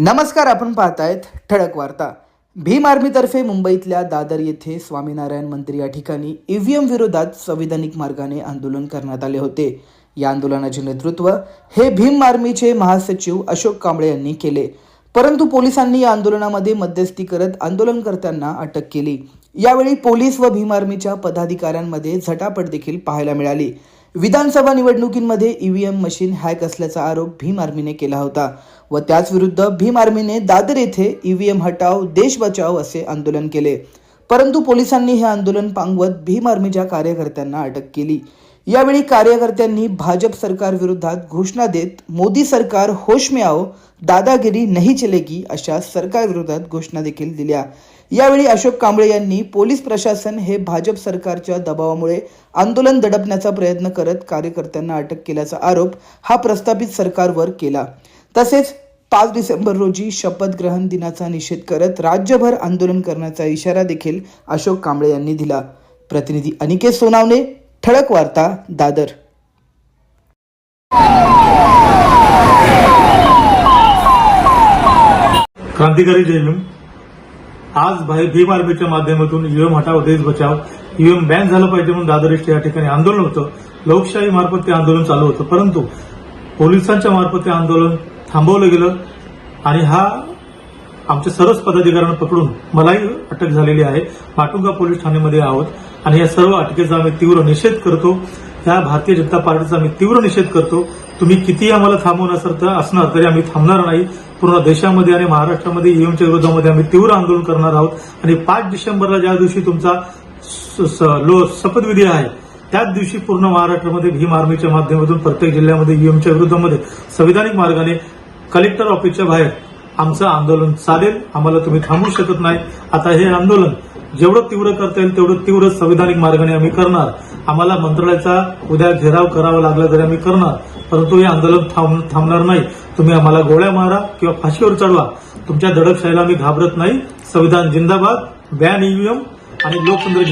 नमस्कार आपण पाहतायत ठळक वार्ता. भीम आर्मीतर्फे मुंबईतल्या दादर येथे स्वामीनारायण मंदिर या ठिकाणी ईव्हीएम विरोधात संविधानिक मार्गाने आंदोलन करण्यात आले होते. या आंदोलनाचे नेतृत्व हे भीम आर्मीचे महासचिव अशोक कांबळे यांनी केले. परंतु पोलिसांनी या आंदोलनामध्ये मध्यस्थी करत आंदोलनकर्त्यांना अटक केली. यावेळी पोलीस व भीम आर्मीच्या पदाधिकाऱ्यांमध्ये झटापट देखील पाहायला मिळाली. विधानसभा निवडणुकींमध्ये ईव्हीएम मशीन हॅक असल्याचा आरोप भीम आर्मीने केला होता व त्याचविरुद्ध भीम आर्मीने दादर येथे ईव्हीएम हटाव देश बचाव असे आंदोलन केले. परंतु पोलिसांनी हे आंदोलन पांगवत भीम आर्मीच्या कार्यकर्त्यांना अटक केली. यावेळी कार्यकर्त्यांनी भाजप सरकार विरोधात घोषणा देत मोदी सरकार होश में आओ दादागिरी नाही चलेगी अशा सरकार विरोधात घोषणा देखील दिल्या. यावेळी अशोक कांबळे यांनी पोलीस प्रशासन हे भाजप सरकारच्या दबावामुळे आंदोलन दडपण्याचा प्रयत्न करत कार्यकर्त्यांना अटक केल्याचा आरोप हा प्रस्थापित सरकारवर केला. तसेच पाच डिसेंबर रोजी शपथ ग्रहण दिनाचा निषेध करत राज्यभर आंदोलन करण्याचा इशारा देखील अशोक कांबळे यांनी दिला. प्रतिनिधी अनिकेत सोनावणे ठळक वार्ता दादर. क्रांतिकारी जय आज भाई भीम आर्मीच्या माध्यमातून ईव्हीएम हटाव देश बचाव ईव्हीएम बॅन झालं पाहिजे म्हणून दादर इष्ट या ठिकाणी आंदोलन होतं. लोकशाही मार्फत ते आंदोलन चालू होतं. परंतु पोलिसांच्या मार्फत ते आंदोलन थांबवलं गेलं आणि हा आमच्या सर्वच पदाधिकाऱ्यांना पकडून मलाही अटक झालेली आहे. माटुंगा पोलीस ठाण्यामध्ये आहोत आणि या सर्व अटकेचा आम्ही तीव्र निषेध करतो. या भारतीय जनता पार्टीचा आम्ही तीव्र निषेध करतो. तुम्ही किती आम्हाला थांबवून असर असणार तरी आम्ही थांबणार नाही. पूर्ण देशामध्ये आणि महाराष्ट्रामध्ये ईव्हीएमच्या विरोधामध्ये आम्ही तीव्र आंदोलन करणार आहोत. आणि पाच डिसेंबरला ज्या दिवशी तुमचा स- स- लो शपथविधी आहे त्याच दिवशी पूर्ण महाराष्ट्रामध्ये भीम आर्मीच्या माध्यमातून प्रत्येक जिल्ह्यामध्ये ईव्हीएमच्या विरोधामध्ये संविधानिक मार्गाने कलेक्टर ऑफिसच्या बाहेर आमचं आंदोलन चालेल. आम्हाला तुम्ही थांबवू शकत नाही. आता हे आंदोलन जेवढं तीव्र करता येईल तेवढं तीव्र संविधानिक मार्गाने आम्ही करणार. आम्हाला मंत्रालयाचा उद्या घेराव करावा लागला तरी आम्ही करणार. परंतु हे आंदोलन थांब- थांबणार नाही. तुम्ही आम्हाला गोळ्या मारा किंवा फाशीवर चढवा. तुमच्या दडपशाहीला मी घाबरत नाही. संविधान जिंदाबाद बॅन ईव्हीएम आणि लोकतंत्र